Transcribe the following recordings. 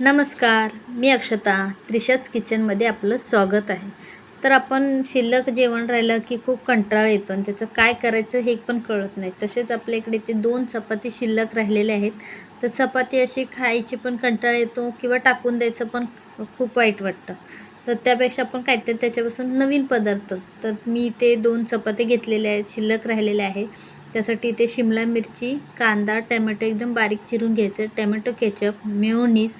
नमस्कार मी अक्षता त्रिशाच किचनमध्ये आपलं स्वागत आहे. तर आपण शिल्लक जेवण राहिलं की खूप कंटाळा येतो आणि त्याचं काय करायचं हे पण कळत नाही. तसेच आपल्या इकडे ते दोन चपाती शिल्लक राहिलेले आहेत. तर चपाती अशी खायची पण कंटाळा येतो किंवा टाकून द्यायचं पण खूप वाईट वाटतं. तर त्यापेक्षा आपण काहीतरी त्याच्यापासून नवीन पदार्थ. तर मी ते दोन चपाती घेतलेले आहेत शिल्लक राहिलेले आहे. त्यासाठी इथे शिमला मिरची कांदा टमॅटो एकदम बारीक चिरून घ्यायचं. टमॅटो केचप मेयोनीज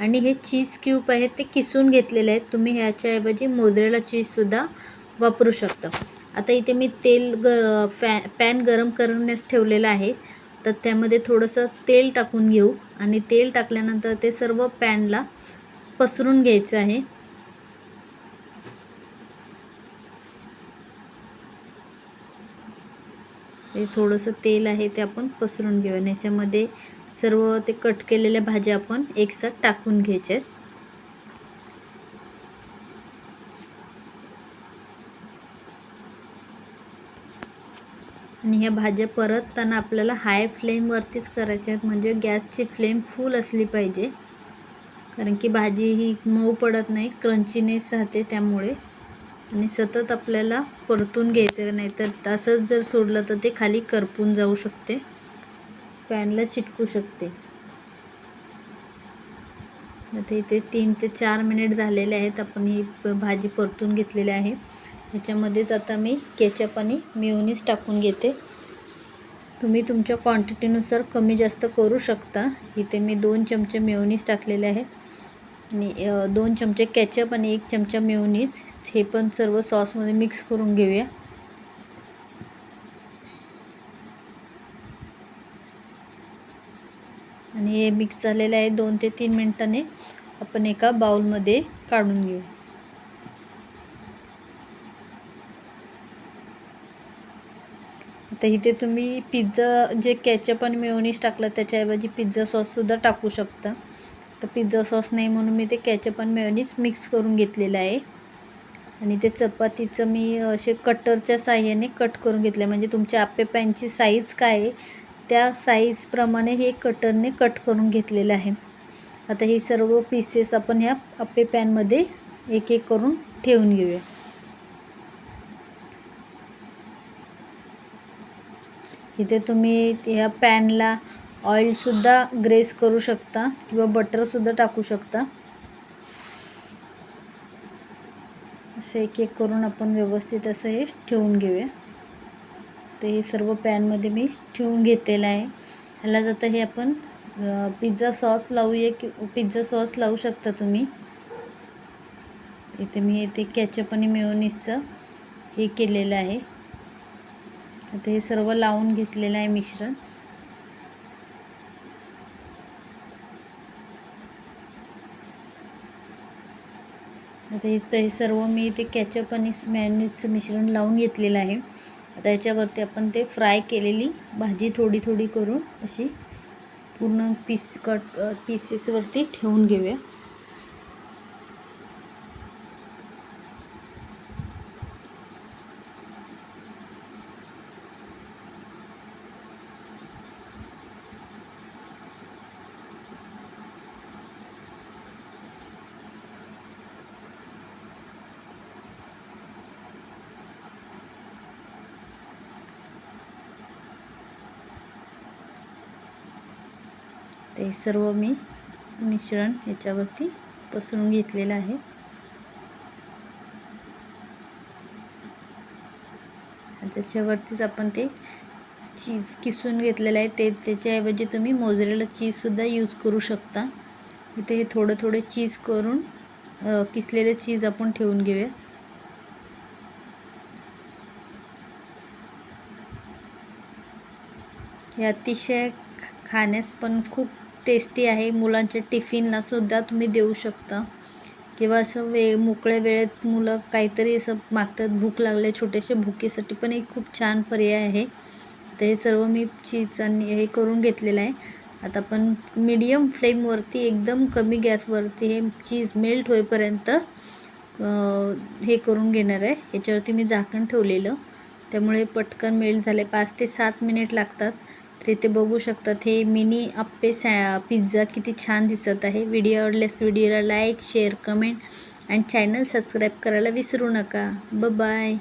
आणि हे चीज क्यूब आहेत ते किसून घेतलेले आहेत. तुम्ही ह्याच्याऐवजी मोजरेला चीजसुद्धा वापरू शकता. आता इथे मी तेल ग फॅ पॅन गरम करण्यास ठेवलेलं आहे. तर त्यामध्ये थोडंसं तेल टाकून घेऊ. आणि तेल टाकल्यानंतर ते सर्व पॅनला पसरून घ्यायचं आहे. ते थोडंसं तेल आहे ते आपण पसरून घेऊया. आणि याच्यामध्ये सर्व ते कट केलेल्या भाज्या आपण एकसाथ टाकून घ्यायच्या आहेत आणि ह्या भाज्या परतताना आपल्याला हाय फ्लेमवरतीच करायच्या आहेत. म्हणजे गॅसची फ्लेम फुल असली पाहिजे. कारण की भाजी ही मऊ पडत नाही क्रंचीनेस राहते त्यामुळे. आणि सतत आपल्याला परतून घ्यायचं नाही तर तसंच जर सोडलं तर ते खाली करपून जाऊ शकते. पॅनला चिटकू शकते. आता इथे तीन ते चार मिनिट झालेले आहेत आपण ही भाजी परतून घेतलेली आहे. ह्याच्यामध्येच आता मी केचप आणि मिओनीस टाकून घेते. तुम्ही तुमच्या क्वांटिटीनुसार कमी जास्त करू शकता. इथे मी दोन चमचे मिओनीस टाकलेले आहेत. आणि दोन चमचे कॅचअप आणि एक चमचा मेवनीस हे पण सर्व सॉसमध्ये मिक्स करून घेऊया. आणि हे मिक्स झालेलं आहे दोन ते तीन मिनटाने. आपण एका बाउलमध्ये काढून घेऊ. आता इथे तुम्ही पिझ्झा जे कॅचअप आणि मेवनीस टाकलं त्याच्याऐवजी पिझ्झा सॉससुद्धा टाकू शकता. तर पिझ्झा सॉस नाही म्हणून मी ते कॅचअप आणि मेयोनीज मिक्स करून घेतलेलं आहे. आणि ते चपातीचं मी असे कटरच्या साह्याने कट करून घेतलं म्हणजे तुमच्या आप्पे पॅनची साईज काय आहे त्या साईजप्रमाणे हे कटरने कट करून घेतलेलं आहे. आता हे सर्व पीसेस आपण ह्या आप्पे पॅनमध्ये एक एक करून ठेवून घेऊया. इथे तुम्ही ह्या पॅनला ऑइलसुद्धा ग्रेस करू शकता किंवा बटरसुद्धा टाकू शकता. असं एक एक करून आपण व्यवस्थित असं हे ठेवून घेऊया. तर हे सर्व पॅनमध्ये मी ठेवून घेतलेलं आहे. ह्याला जातं हे आपण पिझ्झा सॉस लावूया कि पिझ्झा सॉस लावू शकता तुम्ही. इथे मी ते कॅचअप आणि मेयोनीजचं हे केलेलं आहे. आता हे सर्व लावून घेतलेलं आहे मिश्रण. आता इथं हे सर्व मी ते कॅचअप आणि मॅनीजचं मिश्रण लावून घेतलेलं आहे. आता याच्यावरती आपण ते फ्राय केलेली भाजी थोडी थोडी करून अशी पूर्ण पीस कट पीसेसवरती ठेवून घेऊया. ते सर्व मी मिश्रण याच्यावरती पसरून घेतलेलं आहे. त्याच्यावरतीच आपण ते चीज किसून घेतलेलं आहे. ते त्याच्याऐवजी तुम्ही मोजरेला चीजसुद्धा यूज करू शकता. इथे हे थोडं थोडे चीज करून किसलेले चीज आपण ठेवून घेऊया. हे अतिशय खाण्यास पण खूप टेस्टी आहे. मुलांच्या टिफिनलासुद्धा तुम्ही देऊ शकता. किंवा असं वेळ मोकळ्या वेळेत मुलं काहीतरी असं मागतात भूक लागले छोटेसे भुकेसाठी पण एक खूप छान पर्याय आहे. तर हे सर्व मी चीज आणि हे करून घेतलेलं आहे. आता आपण मीडियम फ्लेमवरती एकदम कमी गॅसवरती हे चीज मेल्ट होईपर्यंत हे करून घेणार आहे. याच्यावरती मी झाकण ठेवलेलं. त्यामुळे पटकन मेल्ट झाले. पाच ते सात मिनिट लागतात. तर इथे बघू शकतात. हे मिनी आप्पे सॅ पिझ्झा किती छान दिसत आहे. व्हिडिओ आवडल्यास व्हिडिओला लाईक शेअर कमेंट आणि चॅनल सबस्क्राईब करायला विसरू नका. ब बाय